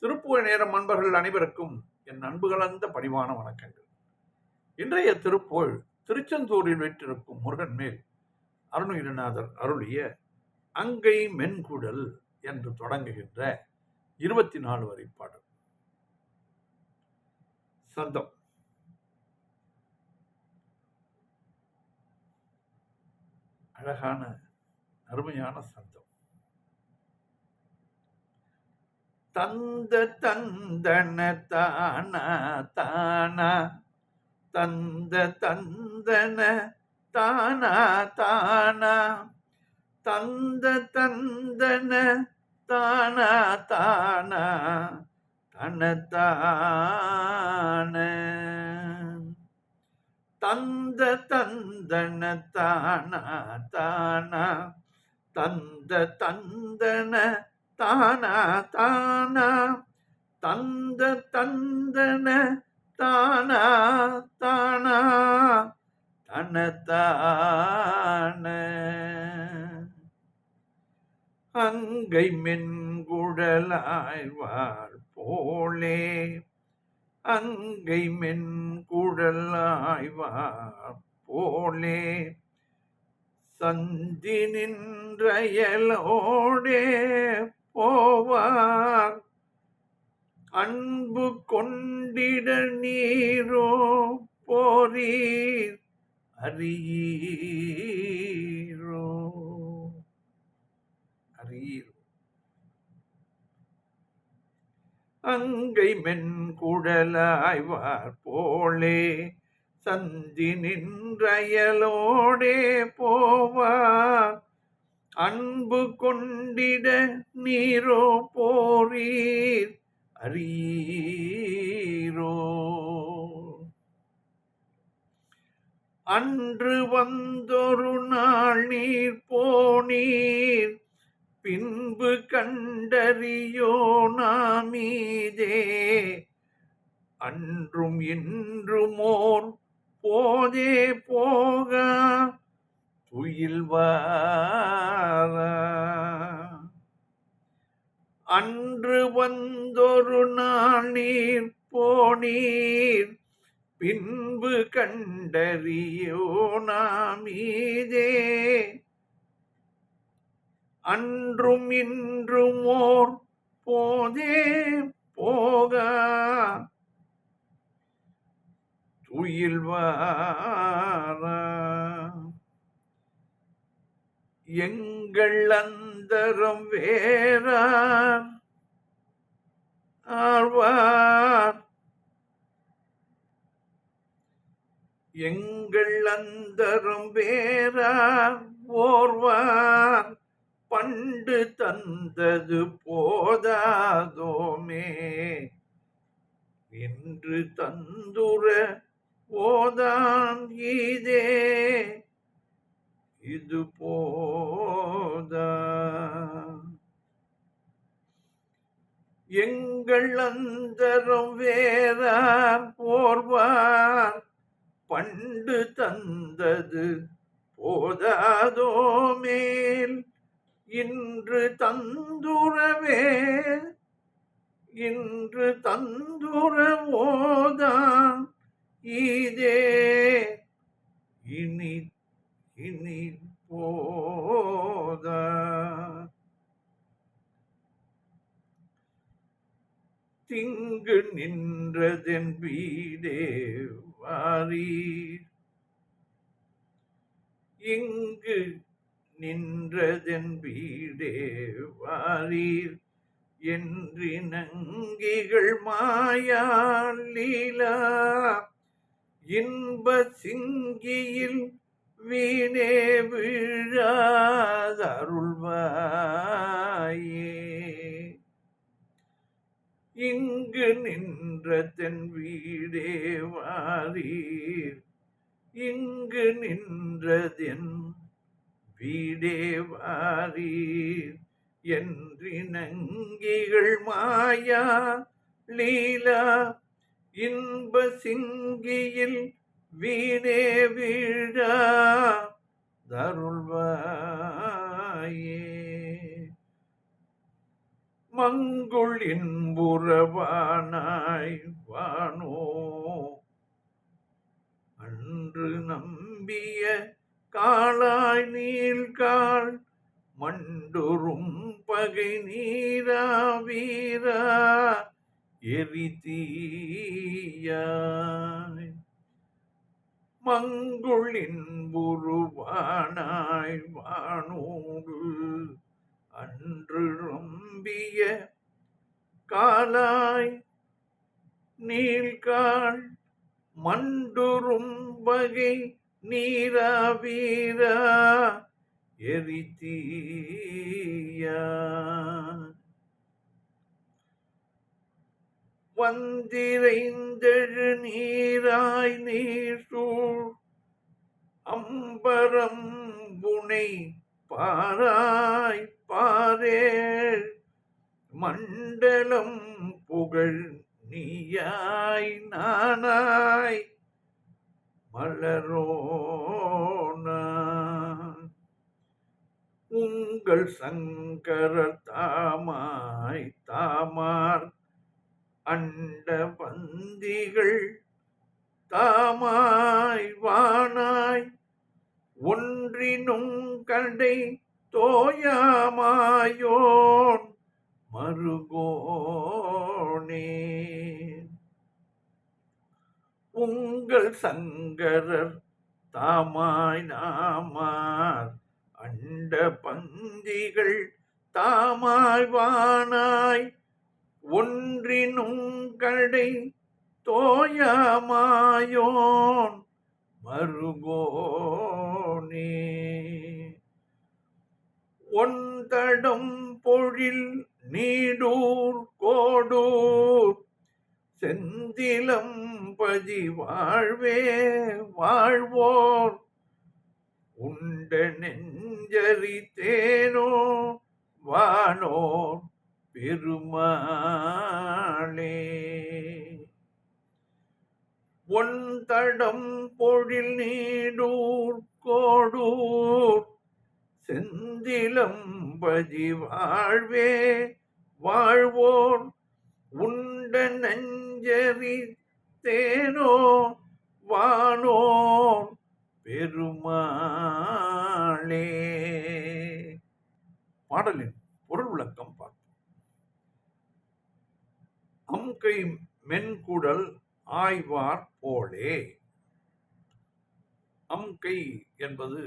திருப்புகழ் நேரம் அன்பர்கள் அனைவருக்கும் என் அன்பு கலந்த பணிவான வணக்கங்கள். இன்றைய திருப்புகழ் திருச்செந்தூரில் வீற்றிருக்கும் முருகன் மேல் அருணகிரிநாதர் அருளிய அங்கை மென்குடல் என்று தொடங்குகின்ற இருபத்தி நாலு வரை பாடல். சந்தம். அழகான அருமையான சந்தம். தந்த தந்தன தானா தானா. தந்த தந்தன தானா தானா. தந்த தந்தன தானா தானா. தனத்தான தந்த தந்தன தானா தானா. தந்த தந்தன தானா தானா தந்த தந்தன தானா தானா தனத்தான அங்கை மென்குடலாய்வார் போலே அங்கை மென்குடலாய்வார் போலே. சந்தி நின்றயலோடே போவார். அன்பு கொண்டிட நீரோ போரீர் அறியீரோ. அறியீரோ. அங்கை மென்குடலாய்வார் போலே சந்தி நின்றயலோடே போவார். அன்பு கொண்டிட நீரோ போரீர் அறியீரோ. அன்று வந்தொரு நாள் நீர் போனீர் பின்பு கண்டறியோ நாமீதே. அன்றும் இன்றுமோர் போதே போக துயில்வாரா அன்று வந்தொரு நாள் போனீர் பின்பு கண்டறியோ நாமீதே அன்றும் இன்றும் ஓர் போதே போக. துயில்வாரா எங்கள் அந்தரம் வேறார். ஆழ்வார். எங்கள் அந்தரம் வேறார். ஓர்வார். பண்டு தந்தது போதாதோமே. என்று தந்துர போதான் இதே இது போதா எங்கள் அந்தரம் வேறார் போர்வார் பண்டு தந்தது போதாதோ மேல் இன்று தந்துரவே இன்று தந்துரவோதான் இதே இனி இனி போதா திங்கு நின்றதென் வீடே வாரி இங்கு நின்றதென் வீடே வாரீர். என்றினங்கிகள் மாயா லீலா. இன்ப சிங்கியில் வீணே விழாதருள்வாயே இங்கு நின்ற தென் வீடே வாரீர். இங்கு நின்றதென் வீடே வாரீர். என்றினங்கிகள் மாயா லீலா இன்ப சிங்கியில் வீணே வீழா தருள்வாயே. மங்குள் இன்புறவானாய் வானோ. அன்று நம்பிய காளாய் நீள்காள் மண்டுறும் பகை நீரா வீரா எரிதீயாய் மங்குளின் புருவானாய் வானோடு. அன்று ரொம்பிய காலாய் நீள்காள் மண்டுரும் வகை நீரா வீரா எரித்தீயா வந்திரைந்தெழு நீராய் நீர் அம்பரம் புனை பாராய் பாரே மண்டலம் புகழ் நீயாய் நானாய் மலரோனா. உங்கள் சங்கர தாமாய் தாமார் அண்ட பந்திகள் தாமாய் வானாய் ஒன்றினும் கண்டை தோயாமாயோன் மருகோனே. உங்கள் சங்கரர் தாமாய் நாமார் அண்ட பந்திகள் தாமாய் வானாய் ஒன்றினும் கடை தோயமாயோன் மருகோனே. ஒன்றடம் பொழில் நீடூர் கோடூர் செந்திலம் பதி வாழ்வே வாழ்வோர் உண்ட நெஞ்சரி தேனோ வானோர் பெருமாளே. ஒன் பொழில் நீடூர் கோடூர் செந்திலம் பதி வாழ்வே வாழ்வோர் உண்ட நஞ்சரி தேனோ வானோர் பெருமாளே. பாடலின் பொருள் விளக்கம் அம்கை மென்குடல் ஆய்வார் போலே. அம்கை என்பது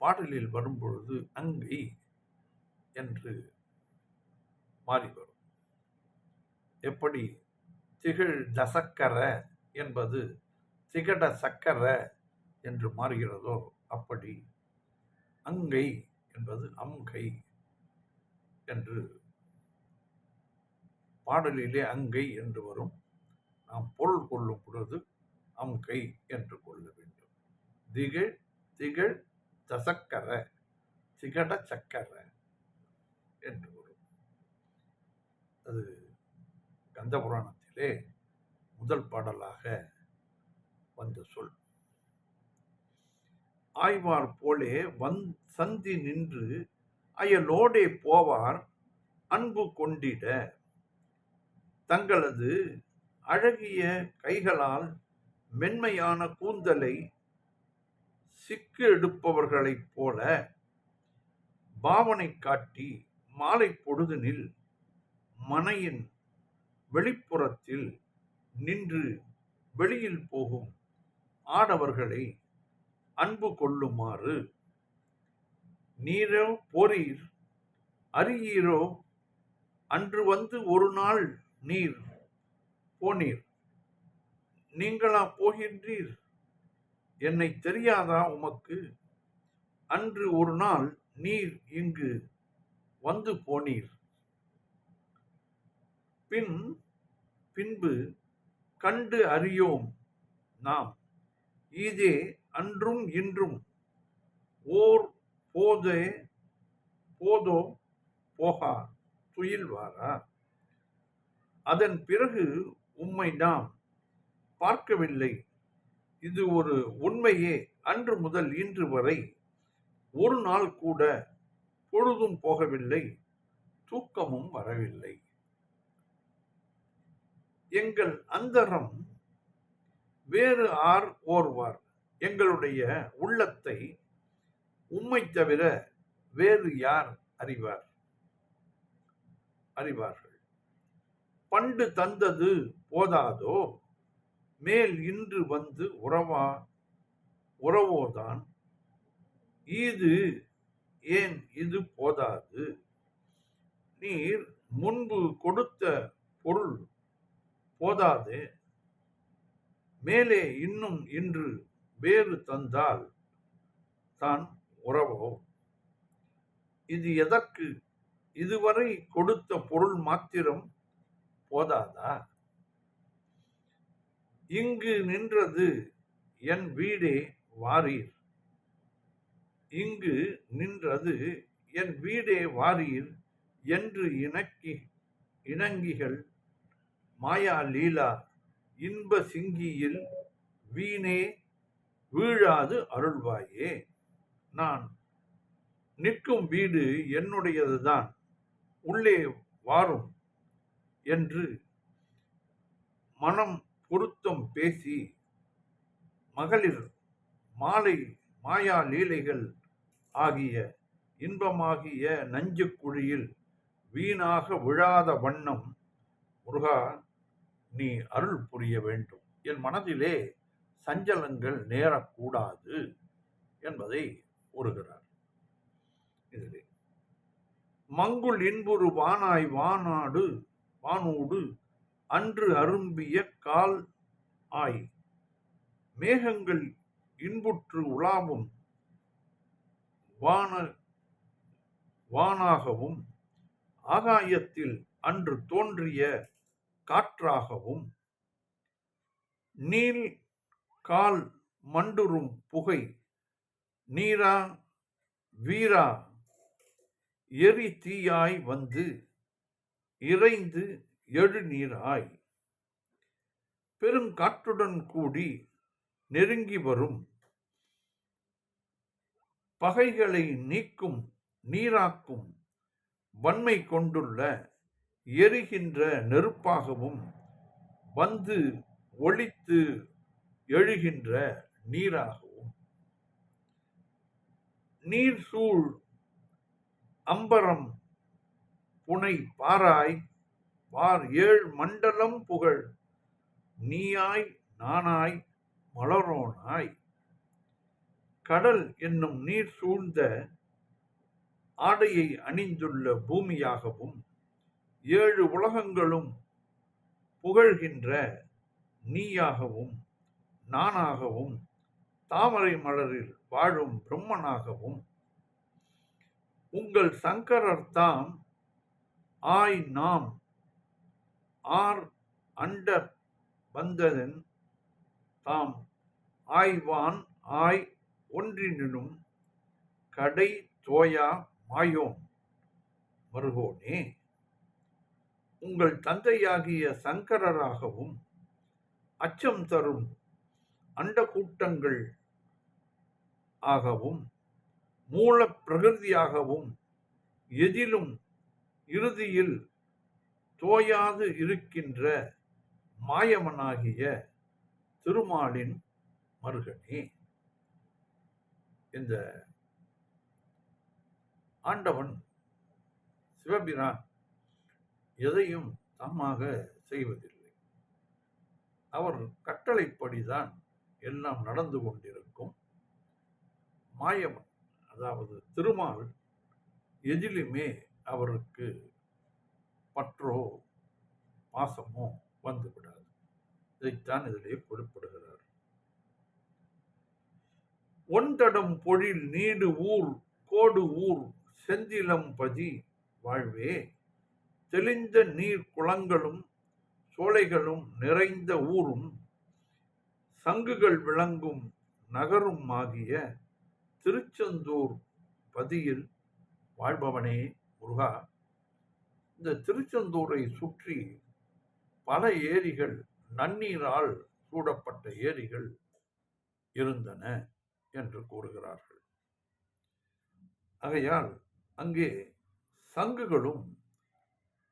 பாடலில் வரும்பொழுது அங்கை என்று மாறி வரும் எப்படி? திகழ் தசக்கர என்பது திகட சக்கர என்று மாறுகிறதோ அப்படி அங்கை என்பது அம்கை என்று பாடலிலே அங்கை என்று வரும். நாம் பொருள் கொள்ளும் பொழுது அங்கை என்று கொள்ள வேண்டும். திகழ் திகழ் தசக்கர திகட சக்கர என்று வரும். அது கந்த புராணத்திலே முதல் பாடலாக வந்த சொல். ஆய்வார் போலே வந் சந்தி நின்று அயலோடே போவார் அன்பு கொண்டிட தங்களது அழகிய கைகளால் மென்மையான கூந்தலை சிக்கு எடுப்பவர்களைப் போல பாவனை காட்டி மாலை பொழுதுனில் மனையின் வெளிப்புறத்தில் நின்று வெளியில் போகும் ஆடவர்களை அன்பு கொள்ளுமாறு. நீரோ போரீர் அறியீரோ அன்று வந்து ஒரு நாள் நீர் போனீர் நீங்களா போகின்றீர்? என்னை தெரியாதா உமக்கு? அன்று ஒரு நாள் நீர் இங்கு வந்து போனீர். பின் பின்பு கண்டு அறியோம் நாம். இதே அன்றும் இன்றும் ஓர் போதே போதோ போகா துயில்வாரா அதன் பிறகு உம்மை நாம் பார்க்கவில்லை. இது ஒரு உண்மையே. அன்று முதல் இன்று வரை ஒரு நாள் கூட பொழுதும் போகவில்லை தூக்கமும் வரவில்லை. எங்கள் அந்தரம் வேறு ஆர் ஓர்வார். எங்களுடைய உள்ளத்தை உம்மை தவிர வேறு யார் அறிவார்? அறிவார்கள். பண்டு தந்தது போதாதோ? மேல் இன்று வந்து உறவா உறவோதான். இது ஏன் இது போதாது? நீர் முன்பு கொடுத்த பொருள் போதாது? மேலே இன்னும் இன்று வேறு தந்தால் தான் உறவோ? இது எதற்கு? இதுவரை கொடுத்த பொருள் மாத்திரம் போதாதா? இங்கு நின்றது என் வீடே வாரீர். இங்கு நின்றது என் வீடே வாரீர் என்று இணக்கி இணங்கிகள் மாயா லீலா இன்ப சிங்கியில் வீணே வீழாது அருள்வாயே. நான் நிற்கும் வீடு என்னுடையதுதான். உள்ளே வாரும். என்று மனம் பொருத்தம் பேசி மகளிர் மாலை மாயா லீலைகள் ஆகிய இன்பமாகிய நஞ்சு குழியில் வீணாக விழாத வண்ணம் முருகா நீ அருள் புரிய வேண்டும். என் மனதிலே சஞ்சலங்கள் நேரக்கூடாது என்பதை கூறுகிறார். இதிலே மங்குள் இன்புறு வானாய் வானாடு வானோடு அன்று அரும்பிய கால் ஆய். மேகங்கள் இன்புற்று உலாவும் வான வானாகவும் ஆகாயத்தில் அன்று தோன்றிய காற்றாகவும் நீல் கால் மண்டுரும் புகை நீரா வீரா எரி தீயாய் வந்து இறைந்து எழுநீராய். பெருங்காற்றுடன் கூடி நெருங்கி வரும். பகைகளை நீக்கும் நீராக்கும் வன்மை கொண்டுள்ள எரிகின்ற நெருப்பாகவும் வந்து ஒளித்து எழுகின்ற நீராகவும். நீர் சூழ் அம்பரம் புனை பாராய் வார் ஏழ் மண்டலம் புகழ் நீயாய் நானாய் மலரோனாய். கடல் என்னும் நீர் சூழ்ந்த ஆடையை அணிந்துள்ள பூமியாகவும் ஏழு உலகங்களும் புகழ்கின்ற நீயாகவும் நானாகவும் தாமரை மலரில் வாழும் பிரம்மனாகவும் உங்கள் சங்கரர் தாம் ஆய் நாம் ஆர் அண்டர் வந்ததன் தாம். ஆய்வான் ஆய் ஒன்றினும் கடை தோயா மாயோன். மருகோனே உங்கள் தந்தையாகிய சங்கரராகவும் அச்சம் தரும் அண்ட கூட்டங்கள் ஆகவும் மூல பிரகிருதியாகவும் எதிலும் இறுதியில் தோயாது இருக்கின்ற மாயவனாகிய திருமாலின் மருகனே. இந்த ஆண்டவன் சிவபிரான் எதையும் தம்மாக செய்வதில்லை. அவர் கட்டளைப்படிதான் எல்லாம் நடந்து கொண்டிருக்கும். மாயவன் அதாவது திருமால் எதிலுமே அவருக்கு பற்றோ பாசமோ வந்து விடாது இதைத்தான் இதிலே குறிப்பிடுகிறார். ஒன்தடம் பொழில் நீடு ஊர் கோடு ஊர் செந்திலம் பதி வாழ்வே தெளிந்த நீர் குளங்களும் சோலைகளும் நிறைந்த ஊரும் சங்குகள் விளங்கும் நகரும் ஆகிய திருச்செந்தூர் பதியில் வாழ்பவனே முருகா இந்த திருச்செந்தூரை சுற்றி பல ஏரிகள் நன்னீரால் சூடப்பட்ட ஏரிகள் இருந்தன என்று கூறுகிறார்கள். ஆகையால் அங்கே சங்குகளும்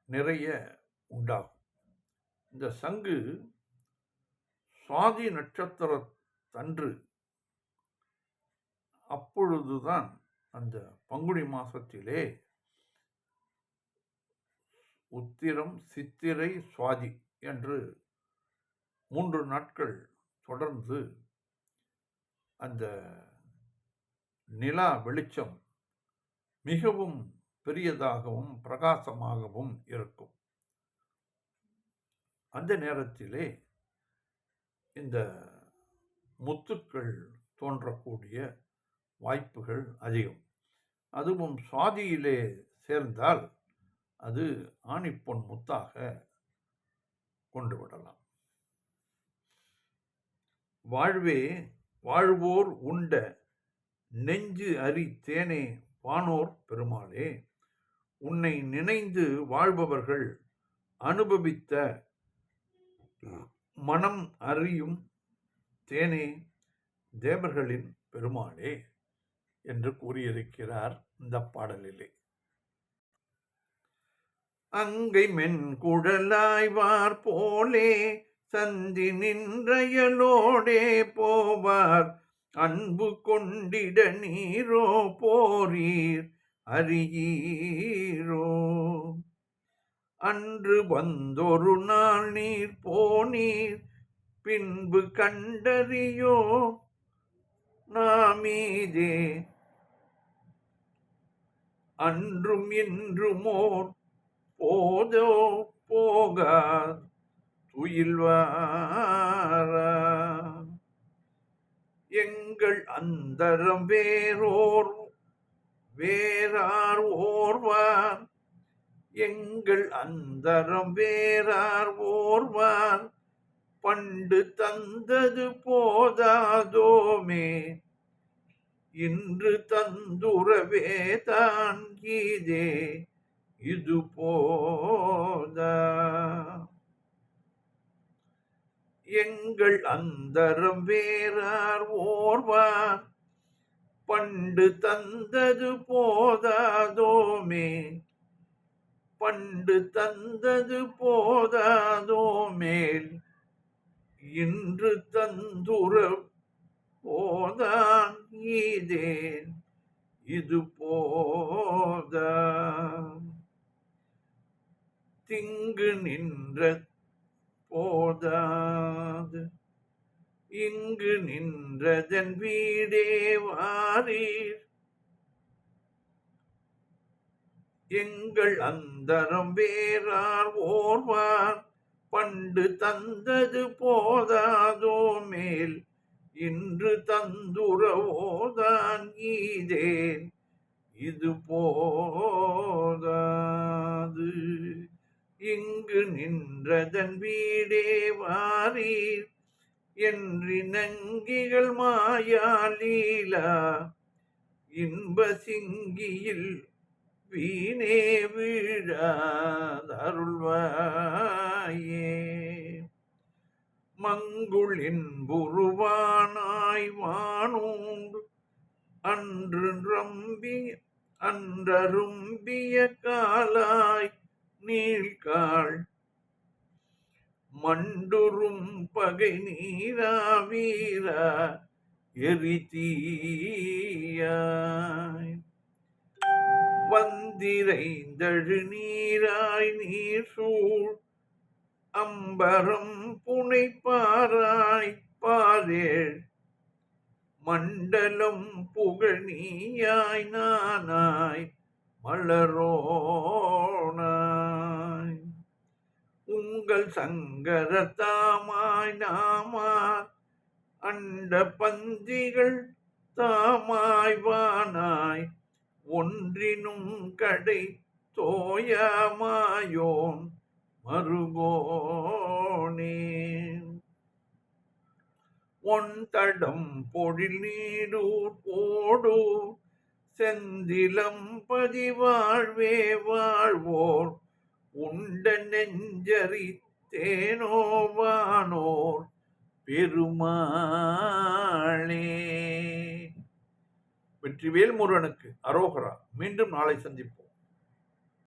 நிறைய உண்டாகும். இந்த சங்கு சுவாதி நட்சத்திரத்தன்று அப்பொழுதுதான் அந்த பங்குனி மாசத்திலே உத்திரம் சித்திரை சுவாதி என்று மூன்று நாட்கள் தொடர்ந்து அந்த நிலா வெளிச்சம் மிகவும் பெரியதாகவும் பிரகாசமாகவும் இருக்கும். அந்த நேரத்திலே இந்த முத்துக்கள் தோன்றக்கூடிய வாய்ப்புகள் அதிகம். அதுவும் சுவாதியிலே சேர்ந்தால் அது ஆணிப்பொன் முத்தாக கொண்டு விடலாம். வாழ்வே வாழ்வோர் உண்ட நெஞ்சு அரி தேனே வானோர் பெருமாளே உன்னை நினைந்து வாழ்பவர்கள் அனுபவித்த மனம் அறியும் தேனே தேவர்களின் பெருமாளே என்று கூறியிருக்கிறார் இந்த பாடலிலே. அங்கை மென் குழலாய்வார் போலே சந்தி நின்றயலோடே போவார். அன்பு கொண்டிட நீரோ போரீர் அறியீரோ. அன்று வந்தொரு நாள் நீர் போனீர் பின்பு கண்டறியோ. நாமீதே அன்றும் இன்றுமோர் போதோ போகார் துயில்வார எங்கள் அந்தரம் வேறோர் வேறார் ஓர்வார். எங்கள் அந்தரம் வேறார் ஓர்வார். பண்டு தந்தது போதாதோமே இன்று தந்துறவே தான் கீதே. இது போதா எங்கள் அந்தரம் வேறார் ஓர்வார் பண்டு தந்தது போதாதோமே பண்டு தந்தது போதாதோ மேல் இன்று தந்துர போதான் ஈதேன். இது போதா. திங்கு நின்ற போதாது. இங்கு நின்றதன் வீடே வாரீர். எங்கள் அந்தரம் வேறார் ஓர்வார். பண்டு தந்தது போதாதோ மேல். இன்று தந்துரவோதான் ஈதேன். இது போதாது. இங்கு நின்றதன் வீடே வாரீர். என்று நங்கிகள் மாயா லீலா. இன்ப சிங்கியில் வீணே வீழாதருள்வாயே. மங்குளின் புருவானாய் வானூண்டு அன்று ரம்பி அன்றரும்பிய காலாய் நீழ்காள் மண்டுரும் பகை நீரா வீரா எரித்தீயாய் வந்திரைந்தழு நீராய் நீர் சூழ் அம்பரம் புனைப்பாராய் பாரேள் மண்டலம் புகழ் நீயாய் நானாய் மலரோனாய் உங்கள் சங்கர தாமாய் நாமார். அண்ட பந்திகள் தாமாய் வானாய். ஒன்றினும் கடை தோயமாயோன் மருகோனே தெய்வமே ஒன் தடம் பொழில் நீடூர் போடு. செந்திலம் பதிவாழ்வே வாழ்வோர். உண்ட நெஞ்சரித்தேனோவானோர் பெருமாளே. வெற்றிவேல் முருகனுக்கு அரோகரா. மீண்டும் நாளை சந்திப்போம்.